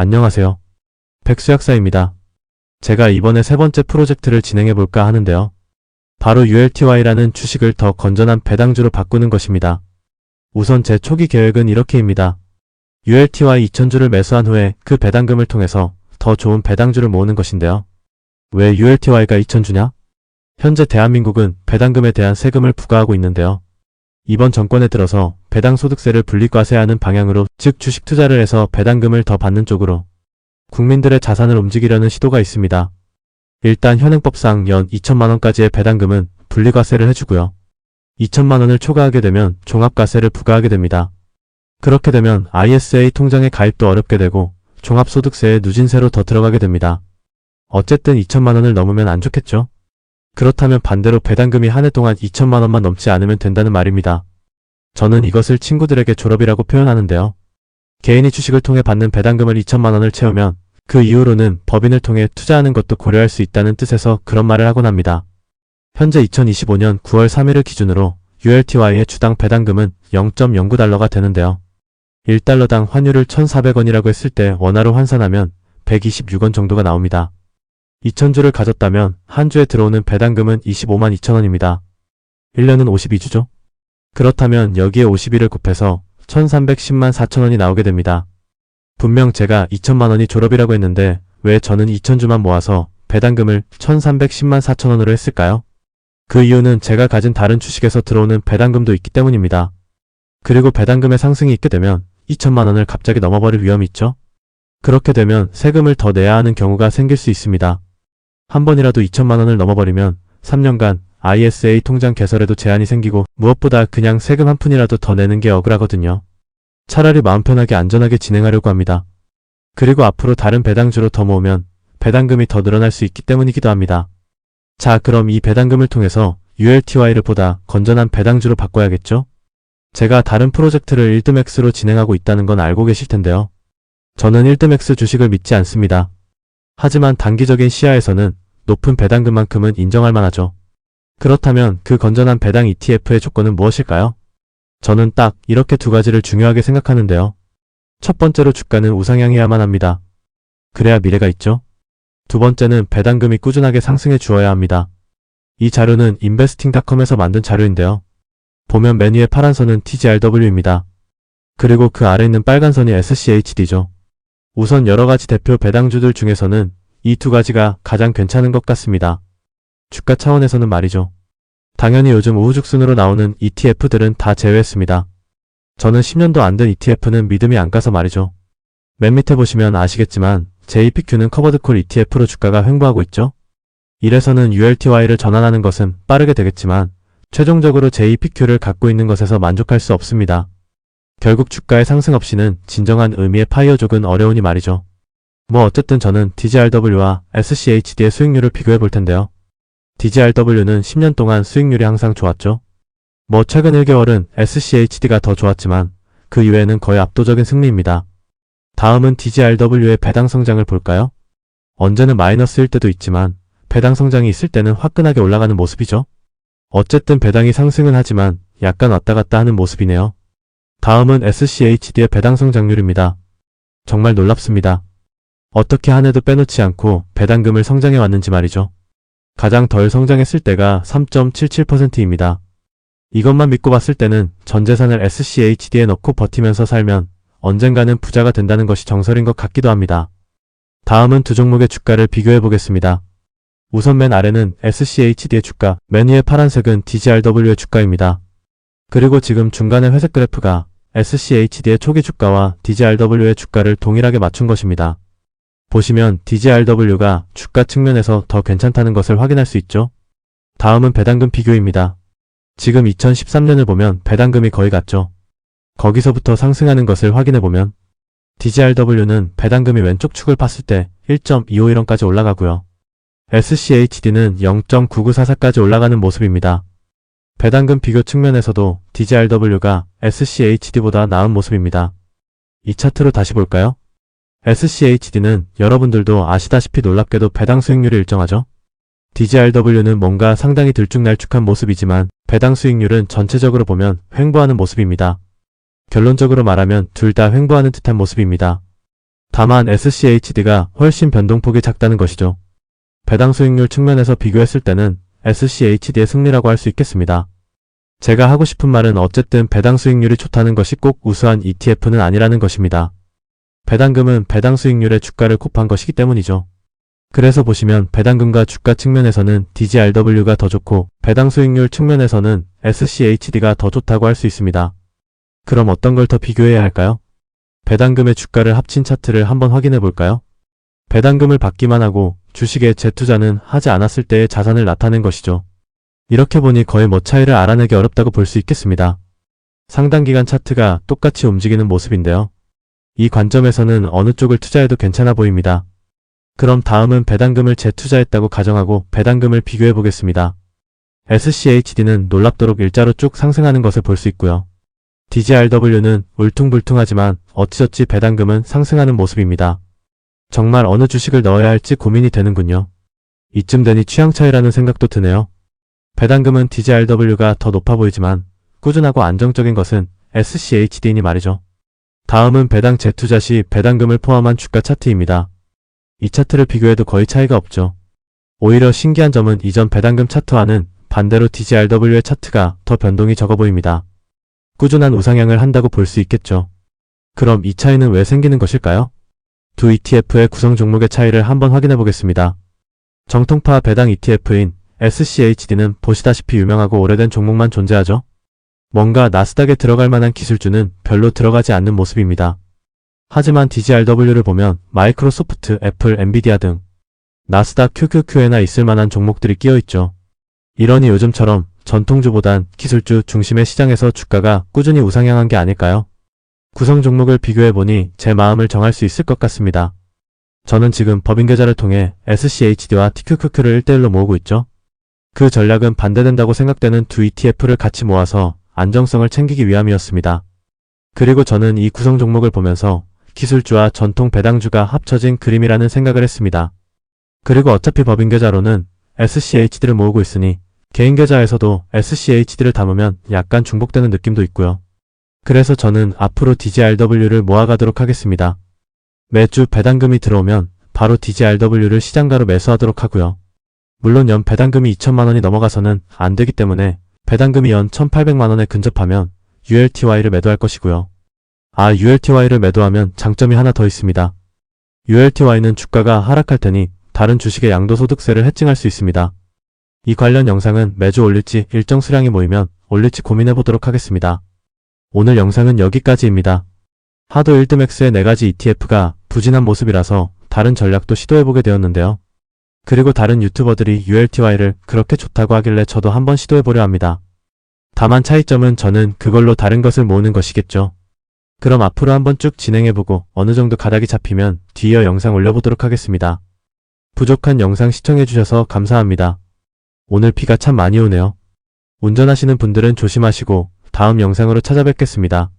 안녕하세요. 백수 약사입니다. 제가 이번에 세 번째 프로젝트를 진행해 볼까 하는데요. 바로 ULTY라는 주식을 더 건전한 배당주로 바꾸는 것입니다. 우선 제 초기 계획은 이렇게입니다. ULTY 2000주를 매수한 후에 그 배당금을 통해서 더 좋은 배당주를 모으는 것인데요. 왜 ULTY가 2000주냐? 현재 대한민국은 배당금에 대한 세금을 부과하고 있는데요. 이번 정권에 들어서 배당 소득세를 분리과세하는 방향으로 즉 주식 투자를 해서 배당금을 더 받는 쪽으로 국민들의 자산을 움직이려는 시도가 있습니다. 일단 현행법상 연 2천만 원까지의 배당금은 분리과세를 해주고요. 2천만 원을 초과하게 되면 종합과세를 부과하게 됩니다. 그렇게 되면 ISA 통장에 가입도 어렵게 되고 종합소득세에 누진세로 더 들어가게 됩니다. 어쨌든 2천만 원을 넘으면 안 좋겠죠? 그렇다면 반대로 배당금이 한 해 동안 2천만 원만 넘지 않으면 된다는 말입니다. 저는 이것을 친구들에게 졸업이라고 표현하는데요. 개인이 주식을 통해 받는 배당금을 2천만 원을 채우면 그 이후로는 법인을 통해 투자하는 것도 고려할 수 있다는 뜻에서 그런 말을 하곤 합니다. 현재 2025년 9월 3일을 기준으로 ULTY의 주당 배당금은 0.09달러가 되는데요. 1달러당 환율을 1,400원이라고 했을 때 원화로 환산하면 126원 정도가 나옵니다. 2,000주를 가졌다면 한 주에 들어오는 배당금은 25만 2천원입니다. 1년은 52주죠? 그렇다면 여기에 51을 곱해서 1310만 4천원이 나오게 됩니다. 분명 제가 2천만원이 졸업이라고 했는데 왜 저는 2천주만 모아서 배당금을 1310만 4천원으로 했을까요? 그 이유는 제가 가진 다른 주식에서 들어오는 배당금도 있기 때문입니다. 그리고 배당금의 상승이 있게 되면 2천만원을 갑자기 넘어버릴 위험이 있죠? 그렇게 되면 세금을 더 내야 하는 경우가 생길 수 있습니다. 한 번이라도 2천만 원을 넘어버리면 3년간 ISA 통장 개설에도 제한이 생기고 무엇보다 그냥 세금 한 푼이라도 더 내는 게 억울하거든요. 차라리 마음 편하게 안전하게 진행하려고 합니다. 그리고 앞으로 다른 배당주로 더 모으면 배당금이 더 늘어날 수 있기 때문이기도 합니다. 자 그럼 이 배당금을 통해서 ULTY를 보다 건전한 배당주로 바꿔야겠죠? 제가 다른 프로젝트를 1드맥스로 진행하고 있다는 건 알고 계실 텐데요. 저는 1드맥스 주식을 믿지 않습니다. 하지만 단기적인 시야에서는 높은 배당금만큼은 인정할 만하죠. 그렇다면 그 건전한 배당 ETF의 조건은 무엇일까요? 저는 딱 이렇게 두 가지를 중요하게 생각하는데요. 첫 번째로 주가는 우상향해야만 합니다. 그래야 미래가 있죠. 두 번째는 배당금이 꾸준하게 상승해 주어야 합니다. 이 자료는 인베스팅닷컴에서 만든 자료인데요. 보면 메뉴의 파란 선은 TGRW입니다. 그리고 그 아래 있는 빨간 선이 SCHD죠. 우선 여러가지 대표 배당주들 중에서는 이 두 가지가 가장 괜찮은 것 같습니다. 주가 차원에서는 말이죠. 당연히 요즘 우후죽순으로 나오는 ETF들은 다 제외했습니다. 저는 10년도 안 된 ETF는 믿음이 안 가서 말이죠. 맨 밑에 보시면 아시겠지만 JPQ는 커버드콜 ETF로 주가가 횡보하고 있죠. 이래서는 ULTY를 전환하는 것은 빠르게 되겠지만 최종적으로 JPQ를 갖고 있는 것에서 만족할 수 없습니다. 결국 주가의 상승 없이는 진정한 의미의 파이어족은 어려우니 말이죠. 뭐 어쨌든 저는 DGRW와 SCHD의 수익률을 비교해 볼 텐데요. DGRW는 10년 동안 수익률이 항상 좋았죠. 뭐 최근 1개월은 SCHD가 더 좋았지만 그 이외에는 거의 압도적인 승리입니다. 다음은 DGRW의 배당 성장을 볼까요? 언제는 마이너스일 때도 있지만 배당 성장이 있을 때는 화끈하게 올라가는 모습이죠. 어쨌든 배당이 상승은 하지만 약간 왔다 갔다 하는 모습이네요. 다음은 SCHD의 배당 성장률입니다. 정말 놀랍습니다. 어떻게 한 해도 빼놓지 않고 배당금을 성장해 왔는지 말이죠. 가장 덜 성장했을 때가 3.77%입니다. 이것만 믿고 봤을 때는 전 재산을 SCHD에 넣고 버티면서 살면 언젠가는 부자가 된다는 것이 정설인 것 같기도 합니다. 다음은 두 종목의 주가를 비교해 보겠습니다. 우선 맨 아래는 SCHD의 주가, 맨 위의 파란색은 DGRW의 주가입니다. 그리고 지금 중간의 회색 그래프가 SCHD의 초기 주가와 DGRW의 주가를 동일하게 맞춘 것입니다. 보시면 DGRW가 주가 측면에서 더 괜찮다는 것을 확인할 수 있죠. 다음은 배당금 비교입니다. 지금 2013년을 보면 배당금이 거의 같죠. 거기서부터 상승하는 것을 확인해보면 DGRW는 배당금이 왼쪽 축을 봤을 때 1.251원까지 올라가고요. SCHD는 0.9944까지 올라가는 모습입니다. 배당금 비교 측면에서도 DGRW가 SCHD보다 나은 모습입니다. 이 차트로 다시 볼까요? SCHD는 여러분들도 아시다시피 놀랍게도 배당 수익률이 일정하죠? DGRW는 뭔가 상당히 들쭉날쭉한 모습이지만 배당 수익률은 전체적으로 보면 횡보하는 모습입니다. 결론적으로 말하면 둘 다 횡보하는 듯한 모습입니다. 다만 SCHD가 훨씬 변동폭이 작다는 것이죠. 배당 수익률 측면에서 비교했을 때는 SCHD의 승리라고 할 수 있겠습니다. 제가 하고 싶은 말은 어쨌든 배당 수익률이 좋다는 것이 꼭 우수한 ETF는 아니라는 것입니다. 배당금은 배당 수익률의 주가를 곱한 것이기 때문이죠. 그래서 보시면 배당금과 주가 측면에서는 DGRW가 더 좋고 배당 수익률 측면에서는 SCHD가 더 좋다고 할 수 있습니다. 그럼 어떤 걸 더 비교해야 할까요? 배당금의 주가를 합친 차트를 한번 확인해 볼까요? 배당금을 받기만 하고 주식에 재투자는 하지 않았을 때의 자산을 나타낸 것이죠. 이렇게 보니 거의 뭐 차이를 알아내기 어렵다고 볼 수 있겠습니다. 상당 기간 차트가 똑같이 움직이는 모습인데요. 이 관점에서는 어느 쪽을 투자해도 괜찮아 보입니다. 그럼 다음은 배당금을 재투자했다고 가정하고 배당금을 비교해 보겠습니다. SCHD는 놀랍도록 일자로 쭉 상승하는 것을 볼 수 있고요. DGRW는 울퉁불퉁하지만 어찌저찌 배당금은 상승하는 모습입니다. 정말 어느 주식을 넣어야 할지 고민이 되는군요. 이쯤 되니 취향 차이라는 생각도 드네요. 배당금은 DGRW가 더 높아 보이지만 꾸준하고 안정적인 것은 SCHD니 말이죠. 다음은 배당 재투자 시 배당금을 포함한 주가 차트입니다. 이 차트를 비교해도 거의 차이가 없죠. 오히려 신기한 점은 이전 배당금 차트와는 반대로 DGRW의 차트가 더 변동이 적어 보입니다. 꾸준한 우상향을 한다고 볼 수 있겠죠. 그럼 이 차이는 왜 생기는 것일까요? 두 ETF의 구성 종목의 차이를 한번 확인해 보겠습니다. 정통파 배당 ETF인 SCHD는 보시다시피 유명하고 오래된 종목만 존재하죠. 뭔가 나스닥에 들어갈 만한 기술주는 별로 들어가지 않는 모습입니다. 하지만 DGRW를 보면 마이크로소프트, 애플, 엔비디아 등 나스닥 QQQ에나 있을 만한 종목들이 끼어 있죠. 이러니 요즘처럼 전통주보단 기술주 중심의 시장에서 주가가 꾸준히 우상향한 게 아닐까요? 구성 종목을 비교해보니 제 마음을 정할 수 있을 것 같습니다. 저는 지금 법인 계좌를 통해 SCHD와 TQQQ를 1대1로 모으고 있죠. 그 전략은 반대된다고 생각되는 두 ETF를 같이 모아서 안정성을 챙기기 위함이었습니다. 그리고 저는 이 구성 종목을 보면서 기술주와 전통 배당주가 합쳐진 그림이라는 생각을 했습니다. 그리고 어차피 법인 계좌로는 SCHD를 모으고 있으니 개인 계좌에서도 SCHD를 담으면 약간 중복되는 느낌도 있고요. 그래서 저는 앞으로 DGRW를 모아가도록 하겠습니다. 매주 배당금이 들어오면 바로 DGRW를 시장가로 매수하도록 하고요. 물론 연 배당금이 2천만원이 넘어가서는 안 되기 때문에 배당금이 연 1,800만원에 근접하면 ULTY를 매도할 것이고요. 아, ULTY를 매도하면 장점이 하나 더 있습니다. ULTY는 주가가 하락할 테니 다른 주식의 양도소득세를 해칭할 수 있습니다. 이 관련 영상은 매주 올릴지 일정 수량이 모이면 올릴지 고민해 보도록 하겠습니다. 오늘 영상은 여기까지입니다. 하도 1드맥스의 4가지 ETF가 부진한 모습이라서 다른 전략도 시도해보게 되었는데요. 그리고 다른 유튜버들이 ULTY를 그렇게 좋다고 하길래 저도 한번 시도해보려 합니다. 다만 차이점은 저는 그걸로 다른 것을 모으는 것이겠죠. 그럼 앞으로 한번 쭉 진행해보고 어느 정도 가닥이 잡히면 뒤이어 영상 올려보도록 하겠습니다. 부족한 영상 시청해주셔서 감사합니다. 오늘 비가 참 많이 오네요. 운전하시는 분들은 조심하시고 다음 영상으로 찾아뵙겠습니다.